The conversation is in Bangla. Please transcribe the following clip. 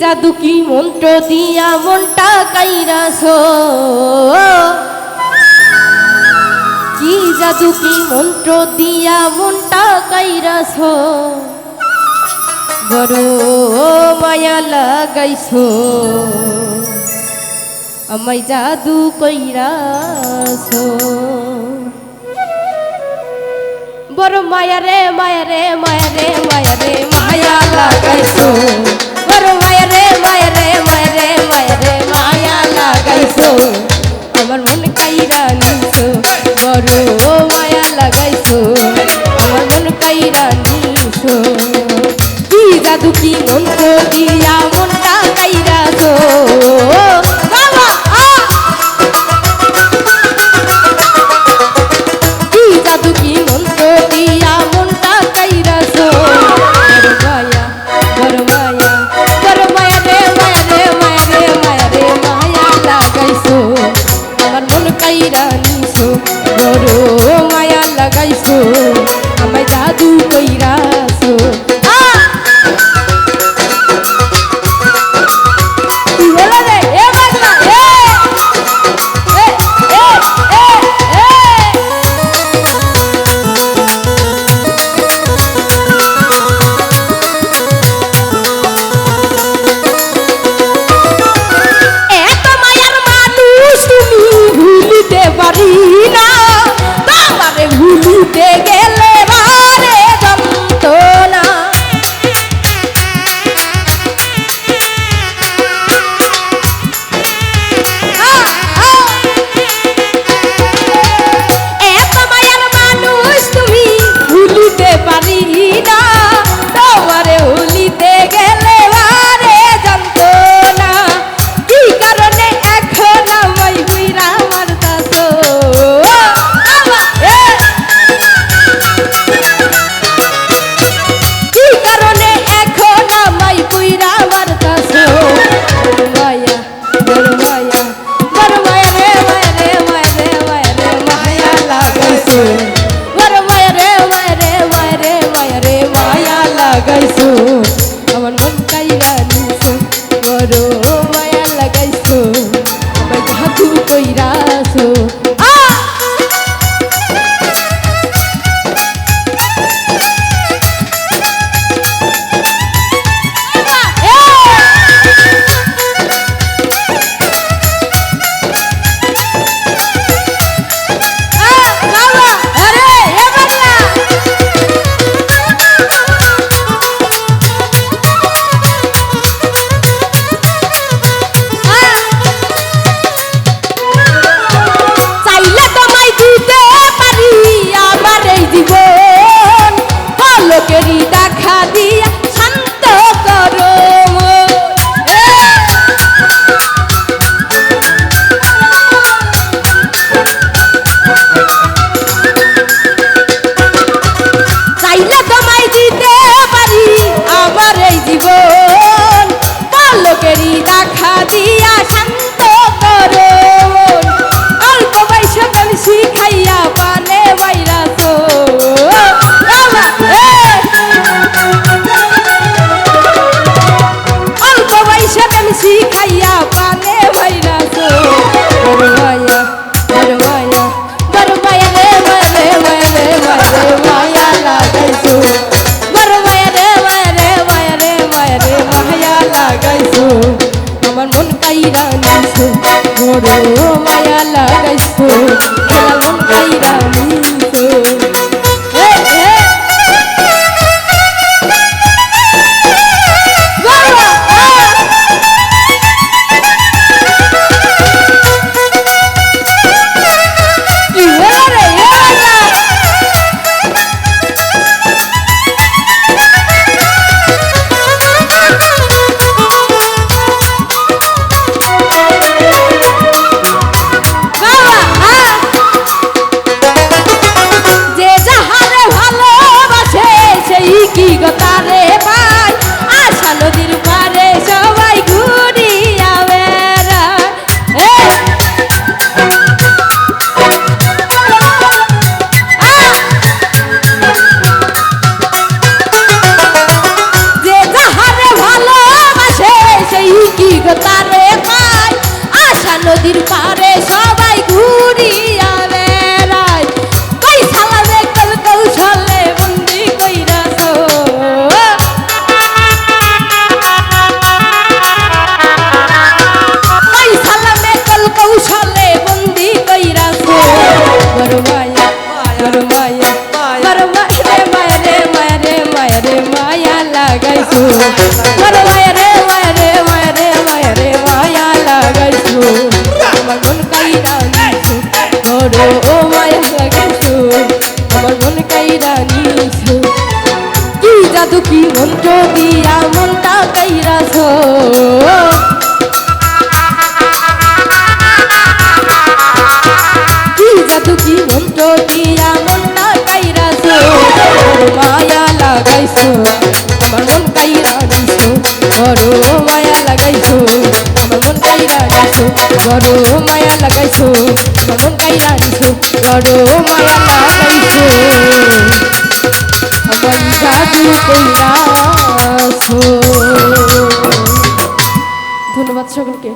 জাদু কি মন্ত্র দিয়া মনটা কাইরাস কি জাদু কি মন্ত্র দিয়া মনটা কাইরাস বড় মায়া লাগাইছ। আমায় জাদু কইরাস বড় মায়া রে মায়া রে মায়া রে মায়া রে, মায়া লাগাইছো। মায়ের বড় মায়া লাগাইছ কি মন্ত্র দিয়া মন্তা কাইরাছ কি জাদু কি মন্ত্র দিয়া মন্তা কাইরাছ মায়া লাগাইছো, আমার মন কাইরা দিছো। বড় মায়া লাগাইছো, আমার মন কাইরা দিছো। বড় মায়া লাগাইছো, আমার মন কাইরা দিছো। বড় মায়া লাগাইছো। ধন্যবাদ সকলকে।